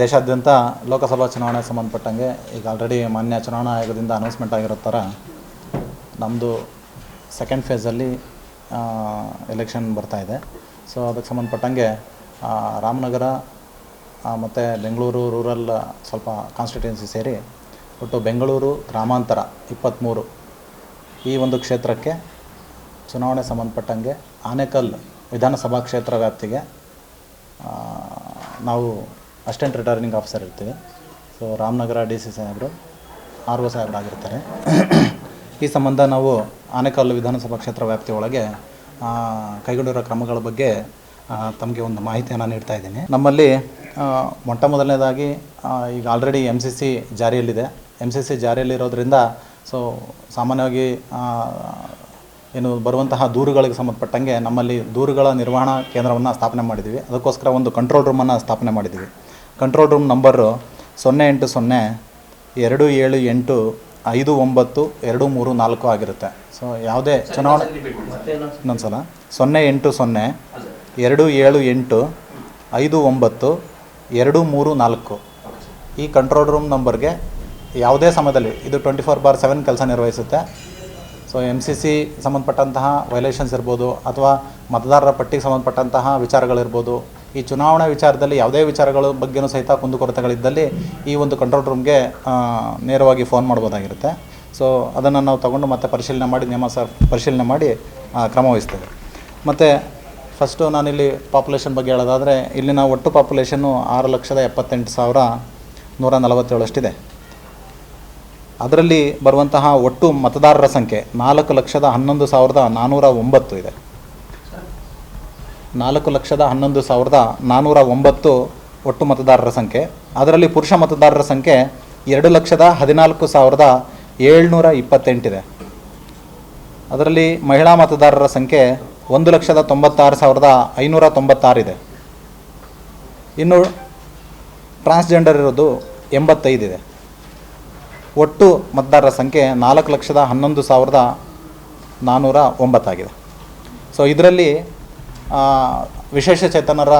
ದೇಶಾದ್ಯಂತ ಲೋಕಸಭಾ ಚುನಾವಣೆ ಸಂಬಂಧಪಟ್ಟಂಗೆ ಈಗ ಆಲ್ರೆಡಿ ಮಾನ್ಯ ಚುನಾವಣಾ ಆಯೋಗದಿಂದ ಅನೌನ್ಸ್ಮೆಂಟ್ ಆಗಿರೋ ಥರ ನಮ್ಮದು ಸೆಕೆಂಡ್ ಫೇಸಲ್ಲಿ ಎಲೆಕ್ಷನ್ ಬರ್ತಾಯಿದೆ ಸೊ ಅದಕ್ಕೆ ಸಂಬಂಧಪಟ್ಟಂಗೆ ರಾಮನಗರ ಮತ್ತು ಬೆಂಗಳೂರು ರೂರಲ್ ಸ್ವಲ್ಪ ಕಾನ್ಸ್ಟಿಟ್ಯೂನ್ಸಿ ಸೇರಿ, ಒಟ್ಟು ಬೆಂಗಳೂರು ಗ್ರಾಮಾಂತರ ಇಪ್ಪತ್ತ್ಮೂರು ಈ ಒಂದು ಕ್ಷೇತ್ರಕ್ಕೆ ಚುನಾವಣೆ ಸಂಬಂಧಪಟ್ಟಂಗೆ ಆನೇಕಲ್ ವಿಧಾನಸಭಾ ಕ್ಷೇತ್ರ ವ್ಯಾಪ್ತಿಗೆ ನಾವು ಅಸಿಸ್ಟೆಂಟ್ ರಿಟರ್ನಿಂಗ್ ಆಫೀಸರ್ ಇರ್ತೀವಿ. ಸೊ ರಾಮನಗರ ಡಿ ಸಿ ಸಾಹೇಬರು ಆರ್ ಒ ಸಾಹೇಬರಾಗಿರ್ತಾರೆ ಈ ಸಂಬಂಧ ನಾವು ಆನೇಕಲ್ ವಿಧಾನಸಭಾ ಕ್ಷೇತ್ರ ವ್ಯಾಪ್ತಿಯೊಳಗೆ ಕೈಗೊಂಡಿರೋ ಕ್ರಮಗಳ ಬಗ್ಗೆ ತಮಗೆ ಒಂದು ಮಾಹಿತಿಯನ್ನು ನೀಡ್ತಾ ಇದ್ದೀನಿ. ನಮ್ಮಲ್ಲಿ ಮೊಟ್ಟ ಮೊದಲನೇದಾಗಿ ಈಗ ಆಲ್ರೆಡಿ ಎಂ ಸಿ ಸಿ ಜಾರಿಯಲ್ಲಿದೆ. ಎಂ ಸಿ ಸಿ ಜಾರಿಯಲ್ಲಿರೋದ್ರಿಂದ ಸೊ ಸಾಮಾನ್ಯವಾಗಿ ಏನು ಬರುವಂತಹ ದೂರುಗಳಿಗೆ ಸಂಬಂಧಪಟ್ಟಂಗೆ ನಮ್ಮಲ್ಲಿ ದೂರುಗಳ ನಿರ್ವಹಣಾ ಕೇಂದ್ರವನ್ನು ಸ್ಥಾಪನೆ ಮಾಡಿದ್ದೀವಿ ಅದಕ್ಕೋಸ್ಕರ ಒಂದು ಕಂಟ್ರೋಲ್ ರೂಮನ್ನು ಸ್ಥಾಪನೆ ಮಾಡಿದ್ದೀವಿ ಕಂಟ್ರೋಲ್ ರೂಮ್ ನಂಬರು ಸೊನ್ನೆ ಎಂಟು ಸೊನ್ನೆ, ಎರಡು ಏಳು ಎಂಟು, ಐದು ಒಂಬತ್ತು, ಎರಡು ಮೂರು ನಾಲ್ಕು ಆಗಿರುತ್ತೆ. ಸೊ ಯಾವುದೇ ಚುನಾವಣೆ ಇನ್ನೊಂದು ಸಲ ಸೊನ್ನೆ ಎಂಟು ಸೊನ್ನೆ, ಎರಡು ಏಳು ಎಂಟು, ಐದು ಒಂಬತ್ತು, ಎರಡು ಮೂರು ನಾಲ್ಕು. ಈ ಕಂಟ್ರೋಲ್ ರೂಮ್ ನಂಬರ್ಗೆ ಯಾವುದೇ ಸಮಯದಲ್ಲಿ, ಇದು ಟ್ವೆಂಟಿ ಫೋರ್ ಬಾರ್ ಸೆವೆನ್ ಕೆಲಸ ನಿರ್ವಹಿಸುತ್ತೆ. ಸೊ ಎಂ ಸಿ ಸಿ ಸಂಬಂಧಪಟ್ಟಂತಹ ವೈಲೇಷನ್ಸ್ ಇರ್ಬೋದು, ಅಥವಾ ಮತದಾರರ ಪಟ್ಟಿಗೆ ಸಂಬಂಧಪಟ್ಟಂತಹ ವಿಚಾರಗಳಿರ್ಬೋದು ಈ ಚುನಾವಣಾ ವಿಚಾರದಲ್ಲಿ ಯಾವುದೇ ವಿಚಾರಗಳ ಬಗ್ಗೆನೂ ಸಹಿತ ಕುಂದುಕೊರತೆಗಳಿದ್ದಲ್ಲಿ ಈ ಒಂದು ಕಂಟ್ರೋಲ್ ರೂಮ್ಗೆ ನೇರವಾಗಿ ಫೋನ್ ಮಾಡ್ಬೋದಾಗಿರುತ್ತೆ. ಸೊ ಅದನ್ನು ನಾವು ತಗೊಂಡು ಮತ್ತೆ ಪರಿಶೀಲನೆ ಮಾಡಿ ನಿಯಮ ಸ, ಪರಿಶೀಲನೆ ಮಾಡಿ ಕ್ರಮ ವಹಿಸ್ತೇವೆ. ಮತ್ತು ಫಸ್ಟು ನಾನಿಲ್ಲಿ ಪಾಪ್ಯುಲೇಷನ್ ಬಗ್ಗೆ ಹೇಳೋದಾದರೆ, ಇಲ್ಲಿನ ಒಟ್ಟು ಪಾಪ್ಯುಲೇಷನ್ನು ಆರು ಲಕ್ಷದ ಎಪ್ಪತ್ತೆಂಟು ಸಾವಿರ ನೂರ ನಲವತ್ತೇಳಷ್ಟಿದೆ. ಅದರಲ್ಲಿ ಬರುವಂತಹ ಒಟ್ಟು ಮತದಾರರ ಸಂಖ್ಯೆ ನಾಲ್ಕು ಲಕ್ಷದ ಹನ್ನೊಂದು ಸಾವಿರದ ನಾನ್ನೂರ ಒಂಬತ್ತು ಇದೆ. ನಾಲ್ಕು ಲಕ್ಷದ ಹನ್ನೊಂದು ಸಾವಿರದ ನಾನ್ನೂರ ಒಂಬತ್ತು ಒಟ್ಟು ಮತದಾರರ ಸಂಖ್ಯೆ. ಅದರಲ್ಲಿ ಪುರುಷ ಮತದಾರರ ಸಂಖ್ಯೆ ಎರಡು ಲಕ್ಷದ ಹದಿನಾಲ್ಕು ಸಾವಿರದ ಏಳ್ನೂರ ಇಪ್ಪತ್ತೆಂಟಿದೆ. ಅದರಲ್ಲಿ ಮಹಿಳಾ ಮತದಾರರ ಸಂಖ್ಯೆ ಒಂದು ಲಕ್ಷದ ತೊಂಬತ್ತಾರು ಸಾವಿರದ ಐನೂರ ತೊಂಬತ್ತಾರಿದೆ. ಇನ್ನು ಟ್ರಾನ್ಸ್ಜೆಂಡರ್ ಇರೋದು ಎಂಬತ್ತೈದಿದೆ. ಒಟ್ಟು ಮತದಾರರ ಸಂಖ್ಯೆ ನಾಲ್ಕು ಲಕ್ಷದ ಹನ್ನೊಂದು ಸಾವಿರದ ನಾನ್ನೂರ ಒಂಬತ್ತಾಗಿದೆ. ಸೊ, ಇದರಲ್ಲಿ ವಿಶೇಷ ಚೇತನರ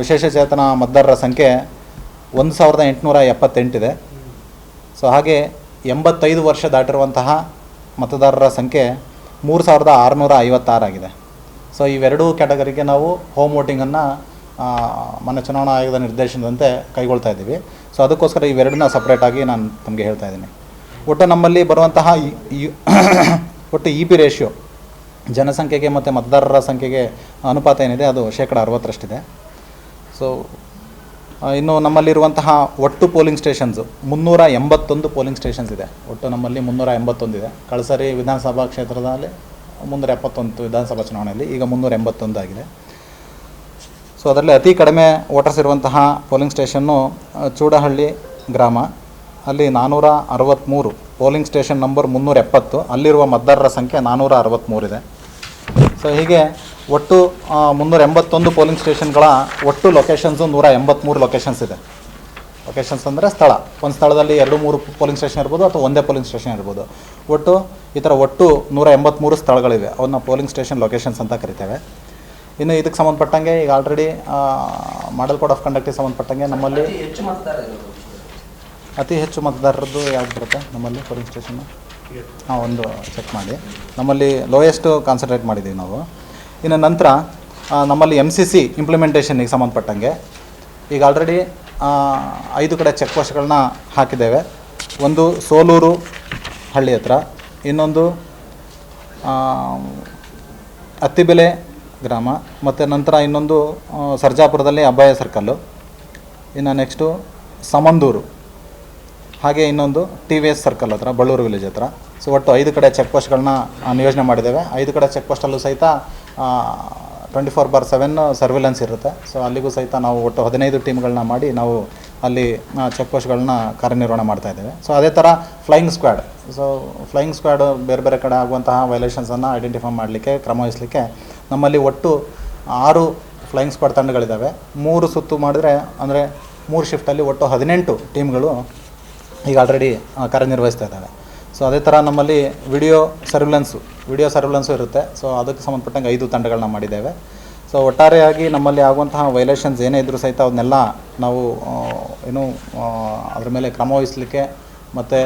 ವಿಶೇಷ ಚೇತನ ಮತದಾರರ ಸಂಖ್ಯೆ ಒಂದು ಸಾವಿರದ ಎಂಟುನೂರ ಎಪ್ಪತ್ತೆಂಟಿದೆ. ಸೊ ಹಾಗೆ ಎಂಬತ್ತೈದು ವರ್ಷ ದಾಟಿರುವಂತಹ ಮತದಾರರ ಸಂಖ್ಯೆ ಮೂರು ಸಾವಿರದ ಆರುನೂರ ಐವತ್ತಾರಾಗಿದೆ. ಸೊ ಇವೆರಡೂ ಕ್ಯಾಟಗರಿಗೆ ನಾವು ಹೋಮ್ ವೋಟಿಂಗನ್ನು ಮೊನ್ನೆ ಚುನಾವಣಾ ಆಯೋಗದ ನಿರ್ದೇಶನದಂತೆ ಕೈಗೊಳ್ತಾ ಇದ್ದೀವಿ. ಸೊ ಅದಕ್ಕೋಸ್ಕರ ಇವೆರಡನ್ನ ಸಪ್ರೇಟಾಗಿ ನಾನು ತಮಗೆ ಹೇಳ್ತಾ ಇದ್ದೀನಿ. ಒಟ್ಟು ನಮ್ಮಲ್ಲಿ ಬರುವಂತಹ ಒಟ್ಟು ಇ ಪಿ ರೇಷಿಯೋ ಜನಸಂಖ್ಯೆಗೆ ಮತ್ತು ಮತದಾರರ ಸಂಖ್ಯೆಗೆ ಅನುಪಾತ ಏನಿದೆ ಅದು ಶೇಕಡ ಅರವತ್ತರಷ್ಟಿದೆ. ಸೊ ಇನ್ನು ನಮ್ಮಲ್ಲಿರುವಂತಹ ಒಟ್ಟು ಪೋಲಿಂಗ್ ಸ್ಟೇಷನ್ಸು ಮುನ್ನೂರ ಎಂಬತ್ತೊಂದು ಪೋಲಿಂಗ್ ಸ್ಟೇಷನ್ಸ್ ಇದೆ. ಒಟ್ಟು ನಮ್ಮಲ್ಲಿ ಮುನ್ನೂರ ಎಂಬತ್ತೊಂದಿದೆ ಕಳಸರಿ ವಿಧಾನಸಭಾ ಕ್ಷೇತ್ರದಲ್ಲಿ ಮುನ್ನೂರ ಎಪ್ಪತ್ತೊಂದು ವಿಧಾನಸಭಾ ಚುನಾವಣೆಯಲ್ಲಿ ಈಗ ಮುನ್ನೂರ ಎಂಬತ್ತೊಂದು ಆಗಿದೆ. ಸೊ ಅದರಲ್ಲಿ ಅತಿ ಕಡಿಮೆ ವೋಟರ್ಸ್ ಇರುವಂತಹ ಪೋಲಿಂಗ್ ಸ್ಟೇಷನ್ನು ಚೂಡಹಳ್ಳಿ ಗ್ರಾಮ, ಅಲ್ಲಿ ನಾನ್ನೂರ ಅರವತ್ತ್ಮೂರು ಪೋಲಿಂಗ್ ಸ್ಟೇಷನ್ ನಂಬರ್ ಮುನ್ನೂರ ಎಪ್ಪತ್ತು. ಅಲ್ಲಿರುವ ಮತದಾರರ ಸಂಖ್ಯೆ ನಾನ್ನೂರ ಅರವತ್ತ್ಮೂರಿದೆ ಸೊ ಹೀಗೆ ಒಟ್ಟು ಮುನ್ನೂರ ಎಂಬತ್ತೊಂದು ಪೋಲಿಂಗ್ ಸ್ಟೇಷನ್ಗಳ ಒಟ್ಟು ಲೊಕೇಶನ್ಸು ನೂರ ಎಂಬತ್ತ್ಮೂರು ಲೊಕೇಶನ್ಸ್ ಇದೆ. ಲೊಕೇಶನ್ಸ್ ಅಂದರೆ ಸ್ಥಳ. ಒಂದು ಸ್ಥಳದಲ್ಲಿ ಎರಡು ಮೂರು ಪೋಲಿಂಗ್ ಸ್ಟೇಷನ್ ಇರ್ಬೋದು ಅಥವಾ ಒಂದೇ ಪೋಲಿಂಗ್ ಸ್ಟೇಷನ್ ಇರ್ಬೋದು. ಒಟ್ಟು ಈ ಥರ ಒಟ್ಟು ನೂರ ಎಂಬತ್ತ್ಮೂರು ಸ್ಥಳಗಳಿವೆ. ಅವನ್ನ ಪೋಲಿಂಗ್ ಸ್ಟೇಷನ್ ಲೊಕೇಶನ್ಸ್ ಅಂತ ಕರಿತೇವೆ. ಇನ್ನು ಇದಕ್ಕೆ ಸಂಬಂಧಪಟ್ಟಂಗೆ ಈಗ ಆಲ್ರೆಡಿ ಮಾಡಲ್ ಕೋಡ್ ಆಫ್ ಕಂಡಕ್ಟಿಗೆ ಸಂಬಂಧಪಟ್ಟಂಗೆ ನಮ್ಮಲ್ಲಿ ಅತಿ ಹೆಚ್ಚು ಮತದಾರರದ್ದು ಯಾವ್ದು ಬರುತ್ತೆ ನಮ್ಮಲ್ಲಿ ಪೋಲಿಂಗ್ ಸ್ಟೇಷನ್? ಹಾಂ, ಒಂದು ಚೆಕ್ ಮಾಡಿ. ನಮ್ಮಲ್ಲಿ ಲೋಯೆಸ್ಟು ಕಾನ್ಸಂಟ್ರೇಟ್ ಮಾಡಿದ್ದೀವಿ ನಾವು. ಇನ್ನು ನಂತರ ನಮ್ಮಲ್ಲಿ ಎಂ ಸಿ ಸಿ ಇಂಪ್ಲಿಮೆಂಟೇಷನಿಗೆ ಸಂಬಂಧಪಟ್ಟಂಗೆ ಈಗ ಆಲ್ರೆಡಿ ಐದು ಕಡೆ ಚೆಕ್ ಪೋಸ್ಟ್ಗಳನ್ನ ಹಾಕಿದ್ದೇವೆ. ಒಂದು ಸೋಲೂರು ಹಳ್ಳಿ ಹತ್ರ, ಇನ್ನೊಂದು ಅತ್ತಿಬೆಲೆ ಗ್ರಾಮ, ಮತ್ತು ನಂತರ ಇನ್ನೊಂದು ಸರ್ಜಾಪುರದಲ್ಲಿ ಅಬ್ಬಾಯ ಸರ್ಕಲ್ಲು ಇನ್ನು ನೆಕ್ಸ್ಟು ಸಮಂದೂರು. ಹಾಗೆ ಇನ್ನೊಂದು ಟಿ ವಿ ಎಸ್ ಸರ್ಕಲ್ ಹತ್ರ, ಬಳ್ಳೂರು ವಿಲೇಜ್ ಹತ್ರ. ಸೊ ಒಟ್ಟು ಐದು ಕಡೆ ಚೆಕ್ ಪೋಸ್ಟ್ಗಳನ್ನ ನಿಯೋಜನೆ ಮಾಡಿದ್ದೇವೆ. ಐದು ಕಡೆ ಚೆಕ್ ಪೋಸ್ಟಲ್ಲೂ ಸಹಿತ twenty four bar seven surveillance ಇರುತ್ತೆ. ಸೊ ಅಲ್ಲಿಗೂ ಸಹಿತ ನಾವು ಒಟ್ಟು ಹದಿನೈದು ಟೀಮ್ಗಳನ್ನ ಮಾಡಿ ನಾವು ಅಲ್ಲಿ ಚೆಕ್ ಪೋಸ್ಟ್ಗಳನ್ನ ಕಾರ್ಯನಿರ್ವಹಣೆ ಮಾಡ್ತಾ ಇದ್ದೇವೆ. ಸೊ ಅದೇ ಥರ flying squad so flying squad ಬೇರೆ ಬೇರೆ ಕಡೆ ಆಗುವಂತಹ ವೈಲೇಷನ್ಸನ್ನು ಐಡೆಂಟಿಫೈ ಮಾಡಲಿಕ್ಕೆ ಕ್ರಮ ವಹಿಸಲಿಕ್ಕೆ ನಮ್ಮಲ್ಲಿ ಒಟ್ಟು ಆರು ಫ್ಲೈಯಿಂಗ್ ಸ್ಕ್ವಾಡ್ ತಂಡಗಳಿದ್ದಾವೆ. ಮೂರು ಸುತ್ತು ಮಾಡಿದ್ರೆ, ಅಂದರೆ ಮೂರು ಶಿಫ್ಟಲ್ಲಿ ಒಟ್ಟು ಹದಿನೆಂಟು ಟೀಮ್ಗಳು ಈಗ ಆಲ್ರೆಡಿ ಕಾರ್ಯನಿರ್ವಹಿಸ್ತಾ ಇದ್ದಾವೆ. ಸೊ ಅದೇ ಥರ ನಮ್ಮಲ್ಲಿ ವಿಡಿಯೋ ಸರ್ವಿಲೆನ್ಸು ವಿಡಿಯೋ ಸರ್ವಿಲೆನ್ಸು ಇರುತ್ತೆ. ಸೊ ಅದಕ್ಕೆ ಸಂಬಂಧಪಟ್ಟಂಗೆ ಐದು ತಂಡಗಳನ್ನ ಮಾಡಿದ್ದೇವೆ. ಸೊ ಒಟ್ಟಾರೆಯಾಗಿ ನಮ್ಮಲ್ಲಿ ಆಗುವಂತಹ ವೈಲೇಷನ್ಸ್ ಏನೇ ಇದ್ದರೂ ಸಹಿತ ಅವನ್ನೆಲ್ಲ ನಾವು ಏನು ಅದ್ರ ಮೇಲೆ ಕ್ರಮ ವಹಿಸಲಿಕ್ಕೆ ಮತ್ತು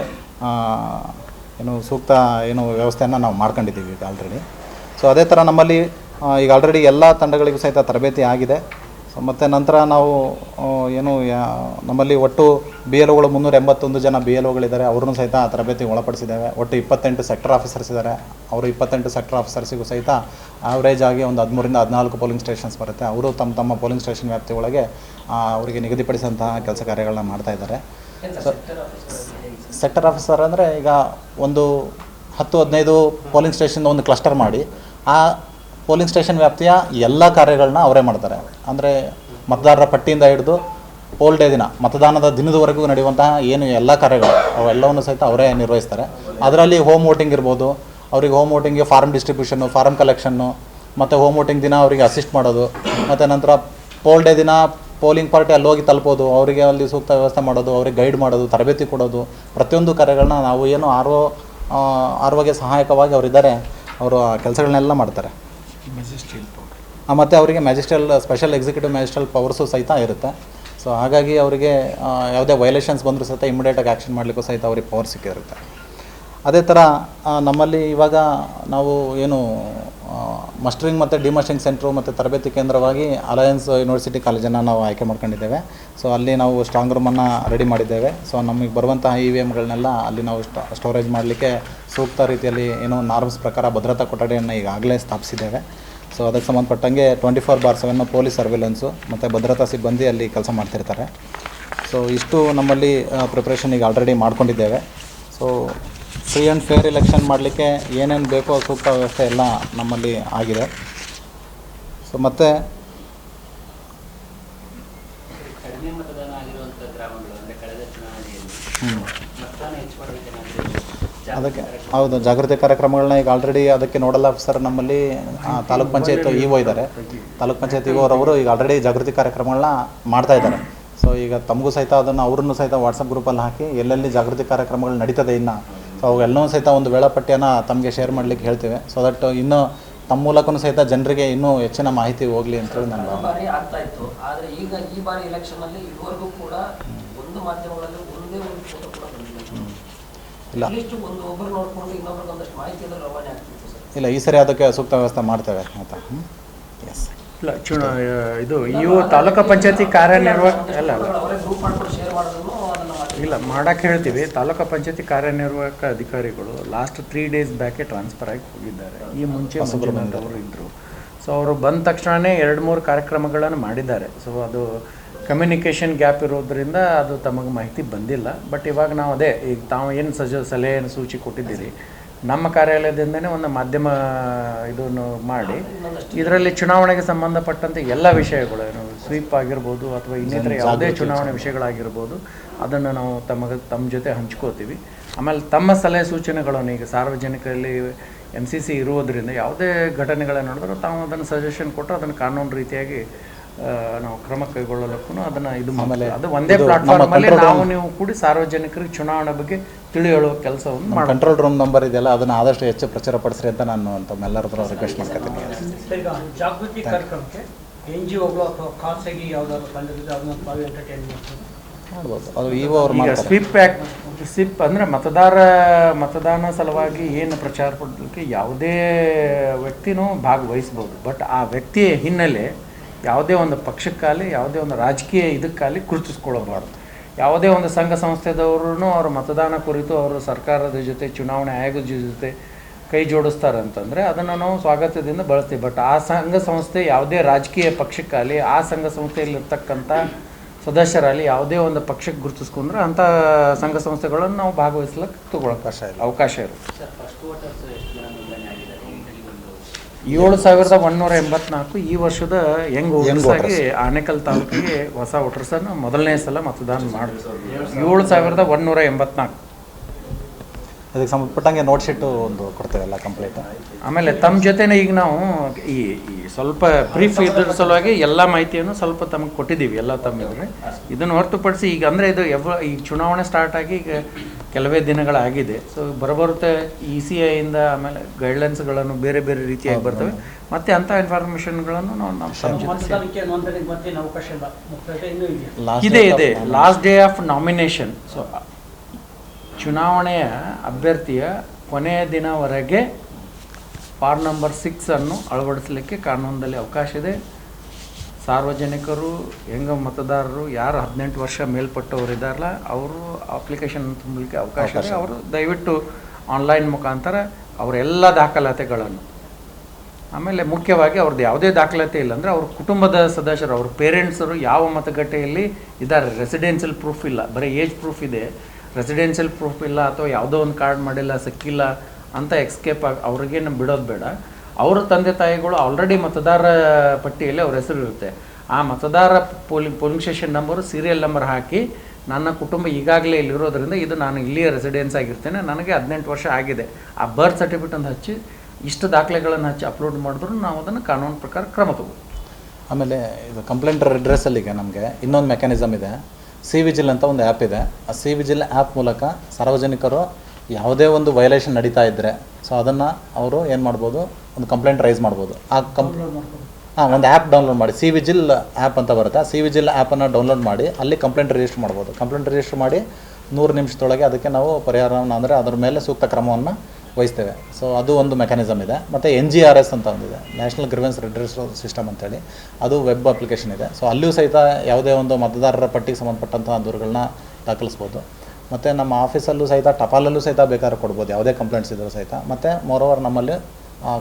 ಏನು ಸೂಕ್ತ, ಏನು ವ್ಯವಸ್ಥೆಯನ್ನು ನಾವು ಮಾಡ್ಕೊಂಡಿದ್ದೀವಿ ಈಗ ಆಲ್ರೆಡಿ ಸೊ ಅದೇ ಥರ ನಮ್ಮಲ್ಲಿ ಈಗ ಆಲ್ರೆಡಿ ಎಲ್ಲ ತಂಡಗಳಿಗೂ ಸಹಿತ ತರಬೇತಿ ಆಗಿದೆ. ಮತ್ತು ನಂತರ ನಾವು ಏನು ಯಾ- ನಮ್ಮಲ್ಲಿ ಒಟ್ಟು ಬಿ ಎಲ್ ಒಗಳು ಮುನ್ನೂರ ಎಂಬತ್ತೊಂದು ಜನ ಬಿ ಎಲ್ ಒಗಳಿದ್ದಾರೆ ಅವ್ರನ್ನೂ ಸಹಿತ ತರಬೇತಿಗೆ ಒಳಪಡಿಸಿದ್ದೇವೆ. ಒಟ್ಟು ಇಪ್ಪತ್ತೆಂಟು ಸೆಕ್ಟರ್ ಆಫೀಸರ್ಸ್ ಇದ್ದಾರೆ. ಅವರು ಇಪ್ಪತ್ತೆಂಟು ಸೆಕ್ಟರ್ ಆಫೀಸರ್ಸಿಗೂ ಸಹಿತ ಆವ್ರೇಜ್ ಆಗಿ ಒಂದು ಹದಿಮೂರಿಂದ ಹದಿನಾಲ್ಕು ಪೋಲಿಂಗ್ ಸ್ಟೇಷನ್ಸ್ ಬರುತ್ತೆ. ಅವರು ತಮ್ಮ ತಮ್ಮ ಪೋಲಿಂಗ್ ಸ್ಟೇಷನ್ ವ್ಯಾಪ್ತಿ ಒಳಗೆ ಅವರಿಗೆ ನಿಗದಿಪಡಿಸಿದಂತಹ ಕೆಲಸ ಕಾರ್ಯಗಳನ್ನ ಮಾಡ್ತಾ ಇದ್ದಾರೆ. ಸೆಕ್ಟರ್ ಆಫೀಸರ್ ಅಂದರೆ ಈಗ ಒಂದು ಹತ್ತು ಹದಿನೈದು ಪೋಲಿಂಗ್ ಸ್ಟೇಷನ್ ಒಂದು ಕ್ಲಸ್ಟರ್ ಮಾಡಿ ಆ ಪೋಲಿಂಗ್ ಸ್ಟೇಷನ್ ವ್ಯಾಪ್ತಿಯ ಎಲ್ಲ ಕಾರ್ಯಗಳನ್ನ ಅವರೇ ಮಾಡ್ತಾರೆ. ಅಂದರೆ ಮತದಾರರ ಪಟ್ಟಿಯಿಂದ ಹಿಡಿದು ಪೋಲ್ ಡೇ ದಿನ, ಮತದಾನದ ದಿನದವರೆಗೂ ನಡೆಯುವಂತಹ ಏನು ಎಲ್ಲ ಕಾರ್ಯಗಳು, ಅವೆಲ್ಲವನ್ನು ಸಹಿತ ಅವರೇ ನಿರ್ವಹಿಸ್ತಾರೆ. ಅದರಲ್ಲಿ ಹೋಮ್ ವೋಟಿಂಗ್ ಇರ್ಬೋದು, ಅವರಿಗೆ ಹೋಮ್ ವೋಟಿಂಗ್ಗೆ ಫಾರ್ಮ್ ಡಿಸ್ಟ್ರಿಬ್ಯೂಷನ್ನು ಫಾರ್ಮ್ ಕಲೆಕ್ಷನ್ನು ಮತ್ತು ಹೋಮ್ ವೋಟಿಂಗ್ ದಿನ ಅವರಿಗೆ ಅಸಿಸ್ಟ್ ಮಾಡೋದು, ಮತ್ತು ನಂತರ ಪೋಲ್ ಡೇ ದಿನ ಪೋಲಿಂಗ್ ಪಾರ್ಟಿ ಅಲ್ಲಿ ಹೋಗಿ ತಲುಪೋದು, ಅವರಿಗೆ ಅಲ್ಲಿ ಸೂಕ್ತ ವ್ಯವಸ್ಥೆ ಮಾಡೋದು, ಅವ್ರಿಗೆ ಗೈಡ್ ಮಾಡೋದು, ತರಬೇತಿ ಕೊಡೋದು, ಪ್ರತಿಯೊಂದು ಕಾರ್ಯಗಳನ್ನ ನಾವು ಏನು ಆರೋ ಆರೋಗ್ಯ ಸಹಾಯಕವಾಗಿ ಅವರಿದ್ದಾರೆ, ಅವರು ಆ ಕೆಲಸಗಳನ್ನೆಲ್ಲ ಮಾಡ್ತಾರೆ. ಮತ್ತು ಅವರಿಗೆ magisterial special executive magisterial powers ಸಹಿತ ಇರುತ್ತೆ. ಸೊ ಹಾಗಾಗಿ ಅವರಿಗೆ ಯಾವುದೇ ವೈಲೇಷನ್ಸ್ ಬಂದರೂ ಸಹಿತ ಇಮಿಡಿಯೇಟಾಗಿ ಆ್ಯಕ್ಷನ್ ಮಾಡಲಿಕ್ಕೂ ಸಹಿತ ಅವ್ರಿಗೆ ಪವರ್ ಸಿಕ್ಕಿರುತ್ತೆ. ಅದೇ ಥರ ನಮ್ಮಲ್ಲಿ ಇವಾಗ ನಾವು ಏನು ಮಸ್ಟ್ರಿಂಗ್ ಮತ್ತು ಡಿಮಸ್ಟರಿಂಗ್ ಸೆಂಟ್ರು ಮತ್ತು ತರಬೇತಿ ಕೇಂದ್ರವಾಗಿ ಅಲಯನ್ಸ್ ಯೂನಿವರ್ಸಿಟಿ ಕಾಲೇಜನ್ನು ನಾವು ಆಯ್ಕೆ ಮಾಡ್ಕೊಂಡಿದ್ದೇವೆ. ಸೊ ಅಲ್ಲಿ ನಾವು ಸ್ಟ್ರಾಂಗ್ ರೂಮನ್ನು ರೆಡಿ ಮಾಡಿದ್ದೇವೆ. ಸೊ ನಮಗೆ ಬರುವಂತಹ ಇ ವಿ ಎಮ್ಗಳನ್ನೆಲ್ಲ ಅಲ್ಲಿ ನಾವು ಸ್ಟೋರೇಜ್ ಮಾಡಲಿಕ್ಕೆ ಸೂಕ್ತ ರೀತಿಯಲ್ಲಿ ಏನೋ ನಾರ್ಮ್ಸ್ ಪ್ರಕಾರ ಭದ್ರತಾ ಕೊಠಡಿಯನ್ನು ಈಗಾಗಲೇ ಸ್ಥಾಪಿಸಿದ್ದೇವೆ. ಸೊ ಅದಕ್ಕೆ ಸಂಬಂಧಪಟ್ಟಂಗೆ twenty four bar seven police surveillance ಮತ್ತು ಭದ್ರತಾ ಸಿಬ್ಬಂದಿ ಅಲ್ಲಿ ಕೆಲಸ ಮಾಡ್ತಿರ್ತಾರೆ. ಸೊ ಇಷ್ಟು ನಮ್ಮಲ್ಲಿ ಪ್ರಿಪ್ರೇಷನ್ ಈಗ already ಮಾಡ್ಕೊಂಡಿದ್ದೇವೆ. So free and fair election ಮಾಡಲಿಕ್ಕೆ ಏನೇನು ಬೇಕೋ ಸೂಕ್ತ ವ್ಯವಸ್ಥೆ ಎಲ್ಲ ನಮ್ಮಲ್ಲಿ ಆಗಿದೆ. ಸೊ ಮತ್ತು ಕಡಿಮೆ ಆಗಿರುವಂಥ ಗ್ರಾಮಗಳು ಅಂದರೆ ಕಳೆದ ಚುನಾವಣೆಯಲ್ಲಿ ಹ್ಞೂ ಮತದಾನ ಹೆಚ್ಚು ಮಾಡಬೇಕೇನಾದರೂ ಅದಕ್ಕೆ ಹೌದು ಜಾಗೃತಿ ಕಾರ್ಯಕ್ರಮಗಳನ್ನ ಈಗ ಆಲ್ರೆಡಿ ಅದಕ್ಕೆ ನೋಡಲ್ಲ ಸರ್ ನಮ್ಮಲ್ಲಿ ತಾಲೂಕ್ ಪಂಚಾಯತ್ ಇ ಒ ಇದ್ದಾರೆ ತಾಲೂಕ್ ಪಂಚಾಯತ್ ಇ ಅವರವರು ಈಗ ಆಲ್ರೆಡಿ ಜಾಗೃತಿ ಕಾರ್ಯಕ್ರಮಗಳನ್ನ ಮಾಡ್ತಾ ಇದ್ದಾರೆ ಸೊ ಈಗ ತಮಗೂ ಸಹಿತ ಅದನ್ನು ಅವ್ರನ್ನೂ ಸಹಿತ ವಾಟ್ಸಪ್ ಗ್ರೂಪಲ್ಲಿ ಹಾಕಿ ಎಲ್ಲೆಲ್ಲಿ ಜಾಗೃತಿ ಕಾರ್ಯಕ್ರಮಗಳು ನಡೀತದೆ ಇನ್ನು. ಸೊ ಅವೆಲ್ಲವೂ ಸಹಿತ ಒಂದು ವೇಳಾಪಟ್ಟಿಯನ್ನು ತಮಗೆ ಶೇರ್ ಮಾಡಲಿಕ್ಕೆ ಹೇಳ್ತೇವೆ. ಸೊ ದಟ್ ಇನ್ನೂ ತಮ್ಮ ಮೂಲಕನೂ ಸಹಿತ ಜನರಿಗೆ ಇನ್ನೂ ಹೆಚ್ಚಿನ ಮಾಹಿತಿ ಹೋಗಲಿ ಅಂತೇಳಿ ನನ್ನ ಕಳೆದ ಭಾವನೆ. ಬಾರಿ ಆಗ್ತಾ ಇತ್ತು. ಆದ್ರೆ ಈಗ ಈ ಬಾರಿ ಎಲೆಕ್ಷನ್ ಅಲ್ಲಿ ಇದುವರೆಗೂ ಕೂಡ ಒಂದು ಮಾಧ್ಯಮಗಳಲ್ಲಿ ಒಂದೇ ಒಂದು ಫೋಟೋ ಕೂಡ ಬಂದಿಲ್ಲ. ಇಲ್ಲ. ಇಷ್ಟು ಒಂದು ಒಬ್ಬರು ನೋಡ್ಕೊಂಡು ಇನ್ನೊಬ್ರಿಗೆ ಒಂದಷ್ಟು ಮಾಹಿತಿ ಅಂದ್ರೆ ರವಾನೆ ಆಗ್ತಿತ್ತು ಸರ್. ಇಲ್ಲ ಈ ಸರಿ ಅದಕ್ಕೆ ಸೂಕ್ತ ವ್ಯವಸ್ಥೆ ಮಾಡ್ತೇವೆ. ಆಯ್ತಾ? ಎಸ್ ಇಲ್ಲ ಚುನಾ ಇದು ಇವು ತಾಲೂಕು ಪಂಚಾಯತಿ ಕಾರ್ಯನಿರ್ವಹ ಅಲ್ಲ ಅಲ್ಲ. ಅವರೇ ಗ್ರೂಪ್ ಮಾಡ್ಕೊಂಡು ಶೇರ್ ಮಾಡೋದನ್ನು ಅದನ್ನ ಮಾಡಿ ಇಲ್ಲ ಮಾಡಕ್ಕೆ ಹೇಳ್ತೀವಿ. ತಾಲೂಕು ಪಂಚಾಯತಿ ಕಾರ್ಯನಿರ್ವಾಹಕ ಅಧಿಕಾರಿಗಳು ಲಾಸ್ಟ್ ತ್ರೀ ಡೇಸ್ ಬ್ಯಾಕೆ ಟ್ರಾನ್ಸ್ಫರ್ ಆಗಿ ಹೋಗಿದ್ದಾರೆ. ಈ ಮುಂಚೆ ಅವರು ಇದ್ದರು ಸೊ ಅವರು ಬಂದ ತಕ್ಷಣವೇ ಎರಡು ಮೂರು ಕಾರ್ಯಕ್ರಮಗಳನ್ನು ಮಾಡಿದ್ದಾರೆ. ಸೊ ಅದು ಕಮ್ಯುನಿಕೇಷನ್ ಗ್ಯಾಪ್ ಇರೋದ್ರಿಂದ ಅದು ತಮಗೆ ಮಾಹಿತಿ ಬಂದಿಲ್ಲ. ಬಟ್ ಇವಾಗ ನಾವು ಅದೇ ಈಗ ತಾವು ಏನು ಸಜ ಸಲಹೆಯನ್ನು ಸೂಚಿ ಕೊಟ್ಟಿದ್ದೀರಿ? ನಮ್ಮ ಕಾರ್ಯಾಲಯದಿಂದನೇ ಒಂದು ಮಾಧ್ಯಮ ಇದನ್ನು ಮಾಡಿ. ಇದರಲ್ಲಿ ಚುನಾವಣೆಗೆ ಸಂಬಂಧಪಟ್ಟಂತೆ ಎಲ್ಲ ವಿಷಯಗಳು ಏನು ಸ್ವೀಪ್ ಆಗಿರ್ಬೋದು ಅಥವಾ ಇನ್ನಿತರ ಯಾವುದೇ ಚುನಾವಣೆ ವಿಷಯಗಳಾಗಿರ್ಬೋದು. ಅದನ್ನು ನಾವು ತಮಗೆ ತಮ್ಮ ಜೊತೆ ಹಂಚ್ಕೋತೀವಿ. ಆಮೇಲೆ ತಮ್ಮ ಸಲಹೆ ಸೂಚನೆಗಳನ್ನು ಈಗ ಸಾರ್ವಜನಿಕರಲ್ಲಿ ಎಂ ಸಿ ಸಿ ಇರುವುದರಿಂದ ಯಾವುದೇ ಘಟನೆಗಳನ್ನು ನೋಡಿದ್ರು ತಾವು ಅದನ್ನು ಸಜೆಷನ್ ಕೊಟ್ಟು ಅದನ್ನು ಕಾನೂನು ರೀತಿಯಾಗಿ ನಾವು ಕ್ರಮ ಕೈಗೊಳ್ಳಲಕ್ಕೂ ಅದನ್ನು ಇದು ಆಮೇಲೆ ಅದು ಒಂದೇ ಇದು ಪ್ಲಾಟ್ಫಾರ್ಮ್ ನಮ್ಮ ಅಲ್ಲಿ ನಾವು ನೀವು ಕೂಡಿ ಸಾರ್ವಜನಿಕರಿಗೆ ಚುನಾವಣೆ ಬಗ್ಗೆ ತಿಳಿ ಹೇಳುವ ಕೆಲಸವನ್ನು ಕಂಟ್ರೋಲ್ ರೂಮ್ ನಂಬರ್ ಇದೆಯಲ್ಲ ಅದನ್ನು ಆದಷ್ಟು ಹೆಚ್ಚು ಪ್ರಚಾರ ಪಡಿಸ್ರಿ ಅಂತ ನಾನು ತಮ್ಮೆಲ್ಲರ ಹತ್ರ ರಿಕ್ವೆಸ್ಟ್ ಮಾಡ್ಕೊತೀನಿ. ಈಗ ಜಾಗೃತಿ ಕಾರ್ಯಕ್ರಮಕ್ಕೆ ಎನ್ ಜಿ ಒಗಳು ಅಥವಾ ಖಾಸಗಿ ಯಾವ್ದಾದ್ರು ತಂಡದಲ್ಲಿ ಅದನ್ನ ತಾವು ಎಂಟರ್ಟೈನ್ ಮಾಡ್ತಾರೆ? ಮಾಡ್ಬೋದು. ಅದು ಇವು ಅವ್ರು ಈಗ ಮಾಡ್ತಾರೆ. ಸ್ವಿಪ್ ಆ್ಯಕ್ಟ್ ಸ್ವಿಪ್ ಅಂದರೆ ಮತದಾರ ಮತದಾನ ಸಲುವಾಗಿ ಏನು ಪ್ರಚಾರ ಪಡಲಿಕ್ಕೆ ಯಾವುದೇ ವ್ಯಕ್ತಿನೂ ಭಾಗವಹಿಸ್ಬೋದು. ಬಟ್ ಆ ವ್ಯಕ್ತಿಯ ಹಿನ್ನೆಲೆ ಯಾವುದೇ ಒಂದು ಪಕ್ಷಕ್ಕಾಗಲಿ ಯಾವುದೇ ಒಂದು ರಾಜಕೀಯ ಇದಕ್ಕಾಗಲಿ ಗುರುತಿಸ್ಕೊಳ್ಳಬಾರ್ದು. ಯಾವುದೇ ಒಂದು ಸಂಘ ಸಂಸ್ಥೆದವರು ಅವರು ಮತದಾನ ಕುರಿತು ಅವರು ಸರ್ಕಾರದ ಜೊತೆ ಚುನಾವಣೆ ಆಯೋಗದ ಜೊತೆ ಕೈ ಜೋಡಿಸ್ತಾರೆ ಅಂತಂದರೆ ಅದನ್ನು ನಾವು ಸ್ವಾಗತದಿಂದ ಬಳಸ್ತೀವಿ. ಬಟ್ ಆ ಸಂಘ ಸಂಸ್ಥೆ ಯಾವುದೇ ರಾಜಕೀಯ ಪಕ್ಷಕ್ಕಾಗಲಿ ಆ ಸಂಘ ಸಂಸ್ಥೆಯಲ್ಲಿರ್ತಕ್ಕಂಥ ಸದಸ್ಯರಲ್ಲಿ ಯಾವುದೇ ಒಂದು ಪಕ್ಷಕ್ಕೆ ಗುರುತಿಸ್ಕೊಂಡ್ರೆ ಅಂಥ ಸಂಘ ಸಂಸ್ಥೆಗಳನ್ನು ನಾವು ಭಾಗವಹಿಸ್ಲಿಕ್ಕೆ ತಗೊಳಕ್ಕೆ ಅವಕಾಶ ಇಲ್ಲ. ಅವಕಾಶ ಇರುತ್ತೆ ಏಳು ಸಾವಿರದ ಒಂದೂರ ಎಂಬತ್ನಾಲ್ಕು ಈ ವರ್ಷದ ಹೆಂಗ್ ಹೆಂಗಾಗಿ ವೋಟರ್ಸ್ ಆಗಿ ಆನೇಕಲ್ ತಾಲೂಕಿಗೆ ಹೊಸ ವೋಟರ್ಸನ್ನು ಮೊದಲನೇ ಸಲ ಮತದಾನ ಮಾಡಿದ್ರು. ಏಳು ಸಾವಿರದ ಒಂದೂರ ಎಂಬತ್ನಾಲ್ಕು. ಅದಕ್ಕೆ ಸಂಬಂಧಪಟ್ಟಂಗೆ ನೋಟ್ ಶೀಟು ಒಂದು ಕೊಡ್ತೇವೆ ಎಲ್ಲ ಕಂಪ್ಲೀಟ್ ಆಮೇಲೆ ತಮ್ಮ ಜೊತೆನೇ ಈಗ ನಾವು ಈ ಈ ಸ್ವಲ್ಪ ಬ್ರೀಫ್ ಇದ್ರ ಸಲುವಾಗಿ ಎಲ್ಲ ಮಾಹಿತಿಯನ್ನು ಸ್ವಲ್ಪ ತಮಗೆ ಕೊಟ್ಟಿದ್ದೀವಿ ಎಲ್ಲ ತಮ್ಮಿದ್ರೆ ಇದನ್ನು ಹೊರತುಪಡಿಸಿ ಈಗ ಅಂದರೆ ಇದು ಎವ ಈಗ ಚುನಾವಣೆ ಸ್ಟಾರ್ಟ್ ಆಗಿ ಈಗ ಕೆಲವೇ ದಿನಗಳಾಗಿದೆ. ಸೊ ಬರಬರುತ್ತೆ ಇ ಸಿ ಐಯಿಂದ ಆಮೇಲೆ ಗೈಡ್ಲೈನ್ಸ್ಗಳನ್ನು ಬೇರೆ ಬೇರೆ ರೀತಿಯಾಗಿ ಬರ್ತವೆ. ಮತ್ತೆ ಅಂಥ ಇನ್ಫಾರ್ಮೇಷನ್ಗಳನ್ನು ನಾವು ನಮ್ಮ ಇದೆ ಇದೆ. Last day of nomination so ಚುನಾವಣೆಯ ಅಭ್ಯರ್ಥಿಯ ಕೊನೆಯ ದಿನವರೆಗೆ ಪಾರ್ ನಂಬರ್ ಸಿಕ್ಸನ್ನು ಅಳವಡಿಸಲಿಕ್ಕೆ ಕಾನೂನಿನಲ್ಲಿ ಅವಕಾಶ ಇದೆ. ಸಾರ್ವಜನಿಕರು ಹೆಂಗ ಮತದಾರರು ಯಾರು ಹದಿನೆಂಟು ವರ್ಷ ಮೇಲ್ಪಟ್ಟವರು ಇದ್ದಾರಲ್ಲ ಅವರು ಅಪ್ಲಿಕೇಶನ್ ತುಂಬಲಿಕ್ಕೆ ಅವಕಾಶ ಇದೆ. ಅವರು ದಯವಿಟ್ಟು ಆನ್ಲೈನ್ ಮುಖಾಂತರ ಅವರೆಲ್ಲ ದಾಖಲಾತಿಗಳನ್ನು ಆಮೇಲೆ ಮುಖ್ಯವಾಗಿ ಅವ್ರದ್ದು ಯಾವುದೇ ದಾಖಲಾತಿ ಇಲ್ಲ ಅಂದರೆ ಅವ್ರ ಕುಟುಂಬದ ಸದಸ್ಯರು ಅವ್ರ ಪೇರೆಂಟ್ಸರು ಯಾವ ಮತಗಟ್ಟೆಯಲ್ಲಿ ಇದ್ದಾರೆ. ರೆಸಿಡೆನ್ಷಿಯಲ್ ಪ್ರೂಫ್ ಇಲ್ಲ. ಬರೀ ಏಜ್ ಪ್ರೂಫ್ ಇದೆ. ರೆಸಿಡೆನ್ಷಿಯಲ್ ಪ್ರೂಫ್ ಇಲ್ಲ ಅಥವಾ ಯಾವುದೋ ಒಂದು ಕಾರ್ಡ್ ಮಾಡಿಲ್ಲ, ಸಿಕ್ಕಿಲ್ಲ ಅಂತ ಎಕ್ಸ್ಕೇಪ್ ಆಗಿ, ಅವ್ರಿಗೇನು ಬಿಡೋದು ಬೇಡ. ಅವ್ರ ತಂದೆ ತಾಯಿಗಳು ಆಲ್ರೆಡಿ ಮತದಾರ ಪಟ್ಟಿಯಲ್ಲಿ ಅವ್ರ ಹೆಸರು ಇರುತ್ತೆ. ಆ ಮತದಾರ polling polling station number serial number ಹಾಕಿ ನನ್ನ ಕುಟುಂಬ ಈಗಾಗಲೇ ಇಲ್ಲಿರೋದ್ರಿಂದ ಇದು ನಾನು ಇಲ್ಲಿಯೇ ರೆಸಿಡೆನ್ಸ್ ಆಗಿರ್ತೇನೆ. ನನಗೆ ಹದಿನೆಂಟು ವರ್ಷ ಆಗಿದೆ. ಆ ಬರ್ತ್ ಸರ್ಟಿಫಿಕೇಟ್ ಅಂತ ಹಚ್ಚಿ, ಇಷ್ಟು ದಾಖಲೆಗಳನ್ನು ಹಚ್ಚಿ ಅಪ್ಲೋಡ್ ಮಾಡಿದ್ರು ನಾವು ಅದನ್ನು ಕಾನೂನು ಪ್ರಕಾರ ಕ್ರಮ ತಗೋಬೋದು ಆಮೇಲೆ ಇದು ಕಂಪ್ಲೇಂಟರ್ ಅಡ್ರೆಸ್ಸಲ್ಲಿಗೆ ನಮಗೆ ಇನ್ನೊಂದು ಮೆಕ್ಯಾನಿಸಮ್ ಇದೆ. ಸಿ ವಿಜಿಲ್ ಅಂತ ಒಂದು ಆ್ಯಪ್ ಇದೆ. ಆ ಸಿ ವಿಜಿಲ್ ಆ್ಯಪ್ ಮೂಲಕ ಸಾರ್ವಜನಿಕರು ಯಾವುದೇ ಒಂದು ವೈಲೇಷನ್ ನಡೀತಾ ಇದ್ದರೆ ಸೊ ಅದನ್ನು ಅವರು ಏನು ಮಾಡ್ಬೋದು? ಒಂದು ಕಂಪ್ಲೇಂಟ್ ರೈಸ್ ಮಾಡ್ಬೋದು. ಆ ಕಂಪ್ ಹಾಂ ಒಂದು ಆ್ಯಪ್ ಡೌನ್ಲೋಡ್ ಮಾಡಿ. ಸಿ ವಿಜಿಲ್ ಆ್ಯಪ್ ಅಂತ ಬರುತ್ತೆ. ಸಿ ವಿಜಿಲ್ ಆ್ಯಪನ್ನು ಡೌನ್ಲೋಡ್ ಮಾಡಿ ಅಲ್ಲಿ ಕಂಪ್ಲೇಂಟ್ ರಿಜಿಸ್ಟರ್ ಮಾಡ್ಬೋದು. ಕಂಪ್ಲೇಂಟ್ ರಿಜಿಸ್ಟರ್ ಮಾಡಿ ನೂರು ನಿಮಿಷದೊಳಗೆ ಅದಕ್ಕೆ ನಾವು ಪರಿಹಾರವನ್ನು ಅಂದರೆ ಅದರ ಮೇಲೆ ಸೂಕ್ತ ಕ್ರಮವನ್ನು ವಹಿಸ್ತೇವೆ. ಸೊ ಅದು ಒಂದು ಮೆಕ್ಯಾನಿಸಮ್ ಇದೆ. ಮತ್ತು ಎನ್ ಜಿ ಆರ್ ಎಸ್ ಅಂತ ಒಂದಿದೆ ನ್ಯಾಷನಲ್ ಗ್ರಿವೆನ್ಸ್ ರಿಡ್ರೆಸಲ್ ಸಿಸ್ಟಮ್ ಅಂತೇಳಿ. ಅದು ವೆಬ್ ಅಪ್ಲಿಕೇಶನ್ ಇದೆ. ಸೊ ಅಲ್ಲಿಯೂ ಸಹಿತ ಯಾವುದೇ ಒಂದು ಮತದಾರರ ಪಟ್ಟಿಗೆ ಸಂಬಂಧಪಟ್ಟಂತಹ ದೂರುಗಳನ್ನ ದಾಖಲಿಸ್ಬೋದು. ಮತ್ತು ನಮ್ಮ ಆಫೀಸಲ್ಲೂ ಸಹಿತ, ಟಪಾಲಲ್ಲೂ ಸಹಿತ ಬೇಕಾದ್ರೆ ಕೊಡ್ಬೋದು. ಯಾವುದೇ ಕಂಪ್ಲೇಂಟ್ಸ್ ಇದ್ದರೂ ಸಹಿತ. ಮತ್ತು ಓವರ್ ನಮ್ಮಲ್ಲಿ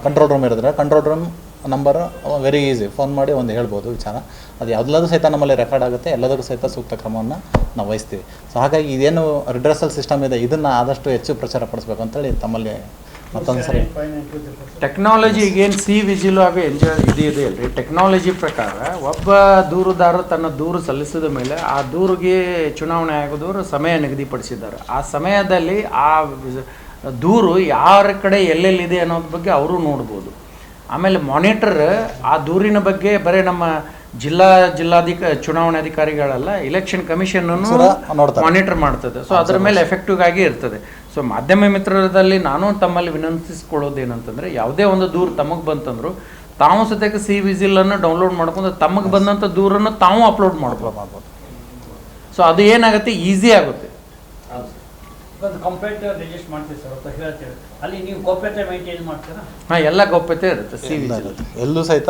control room ಇರಿದ್ರೆ control room number very easy phone ಮಾಡಿ ಒಂದು ಹೇಳ್ಬೋದು ವಿಚಾರ. ಅದು ಎಲ್ಲದೂ ಸಹಿತ ನಮ್ಮಲ್ಲಿ ರೆಕಾರ್ಡ್ ಆಗುತ್ತೆ ಎಲ್ಲದಕ್ಕೂ ಸಹಿತ ಸೂಕ್ತ ಕ್ರಮವನ್ನು ನಾವು ವಹಿಸ್ತೀವಿ. ಸೊ ಹಾಗಾಗಿ ಇದೇನು ರಿಡ್ರೆಸಲ್ ಸಿಸ್ಟಮ್ ಇದೆ ಇದನ್ನು ಆದಷ್ಟು ಹೆಚ್ಚು ಪ್ರಚಾರ ಪಡಿಸ್ಬೇಕು ಅಂತೇಳಿ ತಮ್ಮಲ್ಲಿ ಮತ್ತೊಂದು ಸರಿ. ಟೆಕ್ನಾಲಜಿ ಈಗೇನು ಸಿ ವಿಜಿಲು ಹಾಗೂ ಎಂಜಾಯ್ ಇದು ಇದೆ ಅಲ್ರಿ. ಟೆಕ್ನಾಲಜಿ ಪ್ರಕಾರ ಒಬ್ಬ ದೂರುದಾರರು ತನ್ನ ದೂರು ಸಲ್ಲಿಸಿದ ಮೇಲೆ ಆ ದೂರಿಗೆ ಚುನಾವಣೆ ಆಗೋದವರು ಸಮಯ ನಿಗದಿಪಡಿಸಿದ್ದಾರೆ. ಆ ಸಮಯದಲ್ಲಿ ಆ ದೂರು ಯಾರ ಕಡೆ ಎಲ್ಲೆಲ್ಲಿದೆ ಅನ್ನೋದ್ರ ಬಗ್ಗೆ ಅವರು ನೋಡ್ಬೋದು. ಆಮೇಲೆ ಮಾನಿಟರ್ ಆ ದೂರಿನ ಬಗ್ಗೆ ಬರೀ ನಮ್ಮ ಜಿಲ್ಲಾ ಜಿಲ್ಲಾಧಿಕ ಚುನಾವಣಾಧಿಕಾರಿಗಳಲ್ಲ ಇಲೆಕ್ಷನ್ ಕಮಿಷನ್. ಮಾನಿಟರ್ ಮಾಡ್ತದೆ. ಸೊ ಅದ್ರ ಮೇಲೆ ಎಫೆಕ್ಟಿವ್ ಆಗಿ ಇರ್ತದೆ. ಸೊ ಮಾಧ್ಯಮ ಮಿತ್ರರಲ್ಲಿ ನಾನು ತಮ್ಮಲ್ಲಿ ವಿನಂತಿಸಿಕೊಳ್ಳೋದು ಏನಂತಂದ್ರೆ ಯಾವುದೇ ಒಂದು ದೂರು ತಮಗೆ ಬಂತಂದ್ರು ತಾವು ಸದ್ಯಕ್ಕೆ ಸಿ ವಿಜಿಲ್ ಅನ್ನು ಡೌನ್ಲೋಡ್ ಮಾಡ್ಕೊಂಡು ತಮಗೆ ಬಂದಂಥ ದೂರನ್ನು ತಾವು ಅಪ್ಲೋಡ್ ಮಾಡ್ಕೊಳ್ಬಾರ್ದು ಮಾಡ್ಬೋದು. ಸೊ ಅದು ಏನಾಗುತ್ತೆ? ಈಸಿ ಆಗುತ್ತೆ. ಒಂದು ಕಂಪ್ಲೇಂಟ್ ರಿಜಿಸ್ಟರ್ ಮಾಡ್ತೀವಿ ಸರ್ ಅಂತ ಹೇಳ್ತೀವಿ. ಅಲ್ಲಿ ನೀವು ಗೋಪ್ಯತೆ ಮೈಂಟೈನ್ ಮಾಡ್ತೀರಾ? ಹಾಂ ಎಲ್ಲ ಗೌಪ್ಯತೆ ಇರುತ್ತೆ ಸಿ ಎಲ್ಲೂ ಸಹಿತ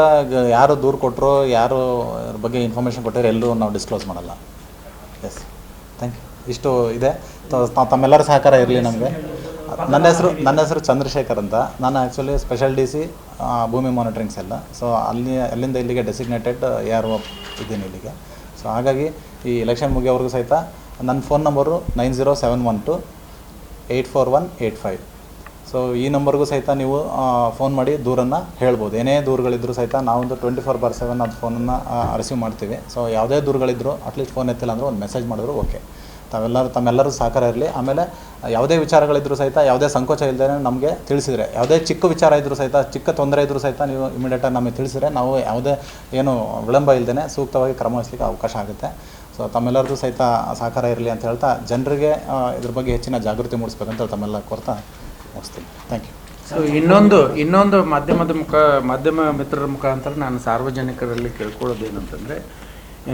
ಯಾರು ದೂರು ಕೊಟ್ಟರು ಯಾರು ಅದ್ರ ಬಗ್ಗೆ ಇನ್ಫಾರ್ಮೇಷನ್ ಕೊಟ್ಟರೆ ಎಲ್ಲೂ ನಾವು ಡಿಸ್ಕ್ಲೋಸ್ ಮಾಡಲ್ಲ. ಎಸ್ ಥ್ಯಾಂಕ್ ಯು ಇಷ್ಟು ಇದೆ. ತ- ತಮ್ಮೆಲ್ಲರ ಸಹಕಾರ ಇರಲಿ ನಮಗೆ. ನನ್ನ ಹೆಸರು ನನ್ನ ಹೆಸರು ಚಂದ್ರಶೇಖರ್ ಅಂತ. ನಾನು ಆ್ಯಕ್ಚುಲಿ ಸ್ಪೆಷಲ್ ಡಿ ಸಿ ಭೂಮಿ ಮಾನಿಟ್ರಿಂಗ್ಸ್ ಎಲ್ಲ ಸೊ ಅಲ್ಲಿ ಅಲ್ಲಿಂದ ಇಲ್ಲಿಗೆ ಡೆಸಿಗ್ನೇಟೆಡ್ ಯಾರು ಇದ್ದೀನಿ ಇಲ್ಲಿಗೆ. ಸೊ ಹಾಗಾಗಿ ಈ ಎಲೆಕ್ಷನ್ ಮುಗಿಯೋವರೆಗೂ ಸಹಿತ ನನ್ನ phone number nine zero seven one two eight four one eight five. So ಈ ನಂಬರ್ಗೂ ಸಹಿತ ನೀವು ಫೋನ್ ಮಾಡಿ ದೂರನ್ನು ಹೇಳ್ಬೋದು. ಏನೇ ದೂರುಗಳಿದ್ದರೂ ಸಹಿತ ನಾವೊಂದು ಟ್ವೆಂಟಿ ಫೋರ್ ಬಾರ್ ಸೆವೆನ್ ಅದು ಫೋನನ್ನು ರಿಸೀವ್ ಮಾಡ್ತೀವಿ. ಸೊ ಯಾವುದೇ ದೂರುಗಳಿದ್ದರೂ ಅಟ್ಲೀಸ್ಟ್ ಫೋನ್ ಎತ್ತಿಲ್ಲ ಅಂದರೆ ಒಂದು ಮೆಸೇಜ್ ಮಾಡಿದ್ರು ಓಕೆ ತಾವೆಲ್ಲರೂ, ತಮ್ಮೆಲ್ಲರೂ ಸಹಕಾರ ಇರಲಿ. ಆಮೇಲೆ, ಯಾವುದೇ ವಿಚಾರಗಳಿದ್ದರೂ ಸಹಿತ, ಯಾವುದೇ ಸಂಕೋಚ ಇಲ್ಲದೇ ನಮಗೆ ತಿಳಿಸಿದರೆ, ಯಾವುದೇ ಚಿಕ್ಕ ವಿಚಾರ ಇದ್ದರೂ ಸಹಿತ, ಚಿಕ್ಕ ತೊಂದರೆ ಇದ್ದರೂ ಸಹಿತ ನೀವು ಇಮಿಡಿಯೇಟಾಗಿ ನಮಗೆ ತಿಳಿಸಿದರೆ ನಾವು ಯಾವುದೇ, ಏನು ವಿಳಂಬ ಇಲ್ಲದೇ ಸೂಕ್ತವಾಗಿ ಕ್ರಮ ವಹಿಸ್ಲಿಕ್ಕೆ ಅವಕಾಶ ಆಗುತ್ತೆ. ಸೊ ತಮ್ಮೆಲ್ಲರದ್ದು ಸಹಿತ ಸಹಕಾರ ಇರಲಿ ಅಂತ ಹೇಳ್ತಾ ಜನರಿಗೆ ಇದ್ರ ಬಗ್ಗೆ ಹೆಚ್ಚಿನ ಜಾಗೃತಿ ಮೂಡಿಸ್ಬೇಕಂತ ತಮ್ಮೆಲ್ಲ ಕೊರ್ತಾ ಮುಗಿಸ್ತೀನಿ. ಥ್ಯಾಂಕ್ ಯು ಸೊ ಇನ್ನೊಂದು ಇನ್ನೊಂದು ಮಾಧ್ಯಮದ ಮುಖ, ಮಾಧ್ಯಮ ಮಿತ್ರರ ಮುಖಾಂತರ ನಾನು ಸಾರ್ವಜನಿಕರಲ್ಲಿ ಕೇಳ್ಕೊಳ್ಳೋದು ಏನಂತಂದರೆ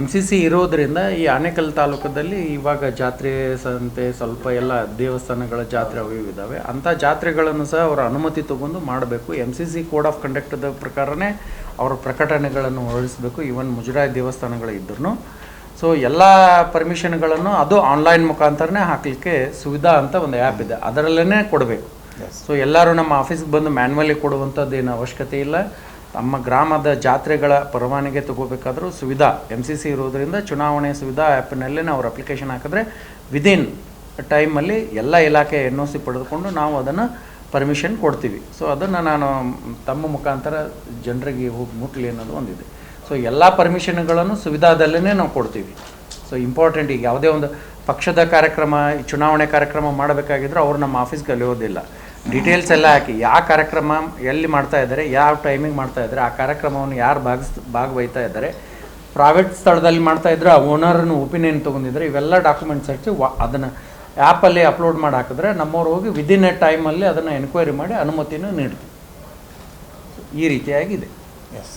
ಎಂ ಸಿ ಸಿ ಇರೋದರಿಂದ ಈ ಆನೇಕಲ್ ತಾಲೂಕದಲ್ಲಿ ಇವಾಗ ಜಾತ್ರೆ ಸಂತೆ ಸ್ವಲ್ಪ ಎಲ್ಲ ದೇವಸ್ಥಾನಗಳ ಜಾತ್ರೆ ಅವು ಇದ್ದಾವೆ ಅಂಥ ಜಾತ್ರೆಗಳನ್ನು ಸಹ ಅವರ ಅನುಮತಿ ತಗೊಂಡು ಮಾಡಬೇಕು. M C C code of ಕಂಡಕ್ಟದ ಪ್ರಕಾರನೇ ಅವರ ಪ್ರಕಟಣೆಗಳನ್ನು ಹೊರಡಿಸಬೇಕು. ಈವನ್ ಮುಜರಾಯಿ ದೇವಸ್ಥಾನಗಳು ಇದ್ರೂ ಸೊ ಎಲ್ಲ ಪರ್ಮಿಷನ್ಗಳನ್ನು ಅದು ಆನ್ಲೈನ್ ಮುಖಾಂತರನೇ ಹಾಕಲಿಕ್ಕೆ ಸುವಿಧಾ ಅಂತ ಒಂದು ಆ್ಯಪ್ ಇದೆ. ಅದರಲ್ಲೇ ಕೊಡಬೇಕು. ಸೊ ಎಲ್ಲರೂ ನಮ್ಮ ಆಫೀಸ್ಗೆ ಬಂದು ಮ್ಯಾನ್ಯಲಿ ಕೊಡುವಂಥದ್ದು ಏನು ಅವಶ್ಯಕತೆ ಇಲ್ಲ. ನಮ್ಮ ಗ್ರಾಮದ ಜಾತ್ರೆಗಳ ಪರವಾನಿಗೆ ತಗೋಬೇಕಾದರೂ ಸುವಿಧಾ ಎಂ ಸಿ ಸಿ ಇರೋದರಿಂದ ಚುನಾವಣೆ ಸುವಿಧಾ ಆ್ಯಪ್ನಲ್ಲೇ ನಾವು ಅಪ್ಲಿಕೇಶನ್ ಹಾಕಿದ್ರೆ ವಿದಿನ್ ಟೈಮಲ್ಲಿ ಎಲ್ಲ ಇಲಾಖೆ ಎನ್ ಒ ಸಿ ಪಡೆದುಕೊಂಡು ನಾವು ಅದನ್ನು ಪರ್ಮಿಷನ್ ಕೊಡ್ತೀವಿ. ಸೊ ಅದನ್ನು ನಾನು ತಮ್ಮ ಮುಖಾಂತರ ಜನರಿಗೆ ಹೋಗಿ ಮುಟ್ಲಿ ಅನ್ನೋದು ಒಂದಿದೆ. ಸೊ ಎಲ್ಲ ಪರ್ಮಿಷನ್ಗಳನ್ನು ಸುವಿಧಾದಲ್ಲೇ ನಾವು ಕೊಡ್ತೀವಿ. ಸೊ ಇಂಪಾರ್ಟೆಂಟ್ ಈಗ ಯಾವುದೇ ಒಂದು ಪಕ್ಷದ ಕಾರ್ಯಕ್ರಮ, ಚುನಾವಣೆ ಕಾರ್ಯಕ್ರಮ ಮಾಡಬೇಕಾಗಿದ್ರೆ ಅವ್ರು ನಮ್ಮ ಆಫೀಸ್ಗೆ ಕಲಿಯೋದಿಲ್ಲ ಡೀಟೇಲ್ಸ್ ಎಲ್ಲ ಹಾಕಿ ಯಾವ ಕಾರ್ಯಕ್ರಮ ಎಲ್ಲಿ ಮಾಡ್ತಾ ಇದ್ದಾರೆ, ಯಾವ ಟೈಮಿಂಗ್ ಮಾಡ್ತಾ ಇದ್ದಾರೆ, ಆ ಕಾರ್ಯಕ್ರಮವನ್ನು ಯಾರು ಭಾಗಿಸ್, ಭಾಗವಹಿತಾ ಇದ್ದಾರೆ ಪ್ರೈವೇಟ್ ಸ್ಥಳದಲ್ಲಿ ಮಾಡ್ತಾ ಇದ್ದರೆ ಆ ಓನರ್ನ ಒಪಿನಿಯನ್ ತೊಗೊಂಡಿದ್ರೆ ಇವೆಲ್ಲ ಡಾಕ್ಯುಮೆಂಟ್ಸ್ ಹಚ್ಚಿ ವಾ, ಅದನ್ನು ಆ್ಯಪಲ್ಲಿ ಅಪ್ಲೋಡ್ ಮಾಡಿ ಹಾಕಿದ್ರೆ ನಮ್ಮವ್ರು ಹೋಗಿ ವಿದಿನ್ ಎ ಟೈಮಲ್ಲಿ ಅದನ್ನು ಎನ್ಕ್ವೈರಿ ಮಾಡಿ ಅನುಮತಿಯನ್ನು ನೀಡ್ತೀವಿ. ಈ ರೀತಿಯಾಗಿದೆ. ಎಸ್